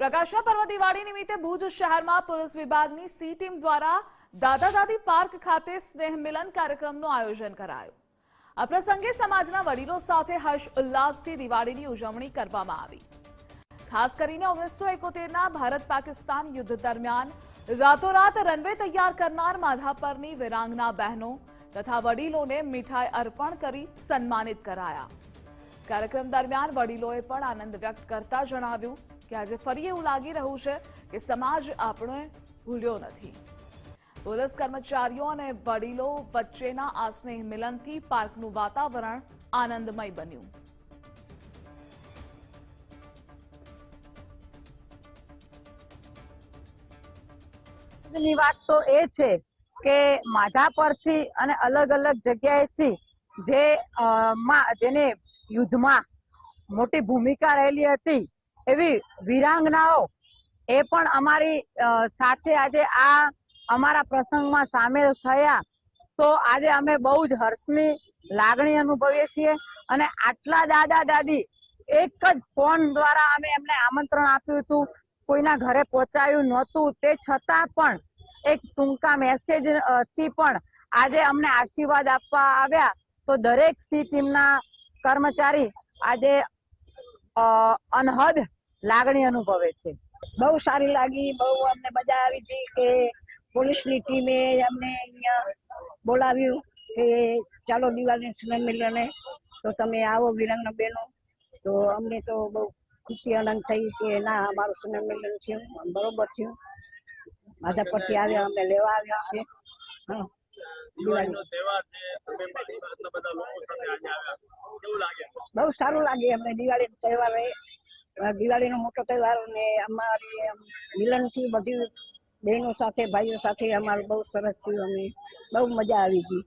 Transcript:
પ્રકાશના પર્વ દિવાળી નિમિત્તે ભુજ શહેરમાં પોલીસ વિભાગની સી ટીમ દ્વારા દાદા દાદી પાર્ક ખાતે સ્નેહ મિલન કાર્યક્રમનું આયોજન કરાયું. આ પ્રસંગે સમાજના વડીલો સાથે હર્ષ ઉલ્લાસથી દિવાળીની ઉજવણી કરવામાં આવી. ખાસ કરીને ઓગણીસો એકોતેરના ભારત પાકિસ્તાન યુદ્ધ દરમિયાન રાતોરાત રનવે તૈયાર કરનાર માધાપરની વિરાંગના બહેનો તથા વડીલોને મીઠાઈ અર્પણ કરી સન્માનિત કરાયા. કાર્યક્રમ દરમિયાન વડીલોએ પણ આનંદ વ્યક્ત કરતા જણાવ્યું કે આજે ફરી એવું લાગી રહ્યું છે કે સમાજ આપણે ભૂલ્યો નથી. પોલીસ કર્મચારીઓ અને વડીલો વચ્ચેના આ સ્નેહ મિલનથી પાર્કનું વાતાવરણ આનંદમય બન્યું. ની વાત તો એ છે કે માધા પરથી અને અલગ અલગ જગ્યાએથી જે જેને યુદ્ધમાં મોટી ભૂમિકા રહેલી હતી એવી વીરાંગનાઓ એ પણ અમારી સાથે આજે આ અમારા પ્રસંગમાં સામેલ થયા. તો આજે અમે બહુ જ હર્ષની લાગણી અનુભવીએ છીએ અને આટલા દાદા દાદી એક જ ફોન દ્વારા અમે એમને આમંત્રણ આપ્યું હતું. કોઈના ઘરે પહોંચાયું નહોતું. તે છતાં પણ એક ટૂંકા મેસેજથી પણ આજે અમને આશીર્વાદ આપવા આવ્યા. તો દરેક સી ટીમના કર્મચારી આજે અનહદ લાગણી અનુભવે છે. બહુ સારી લાગી બહુ અમને મજા આવી હતી કે પોલીસની ટીમે અમને અહીંયા બોલાવ્યું કે ચાલો દિવાળી સંમેલને તો તમે આવો વિરંગ બેનો. તો અમને તો બહુ ખુશી આનંદ થઈ કે ના અમારું સંમેલન થયું બરોબર થયું. માધા પરથી આવ્યા અમે લેવા આવ્યા છે. હા. દિવાળીનો તહેવાર છે તમે પણ આટલા બધા લોકો સાથે આજે આવ્યા. કેવું લાગે? બહુ સારું લાગે અમને દિવાળી તહેવાર દિવાળીનો મોટો તહેવાર અને અમારી મિલનથી બધી બહેનો સાથે, ભાઈઓ સાથે અમારું બહુ સરસ થયું. અમે બહુ મજા આવી ગઈ.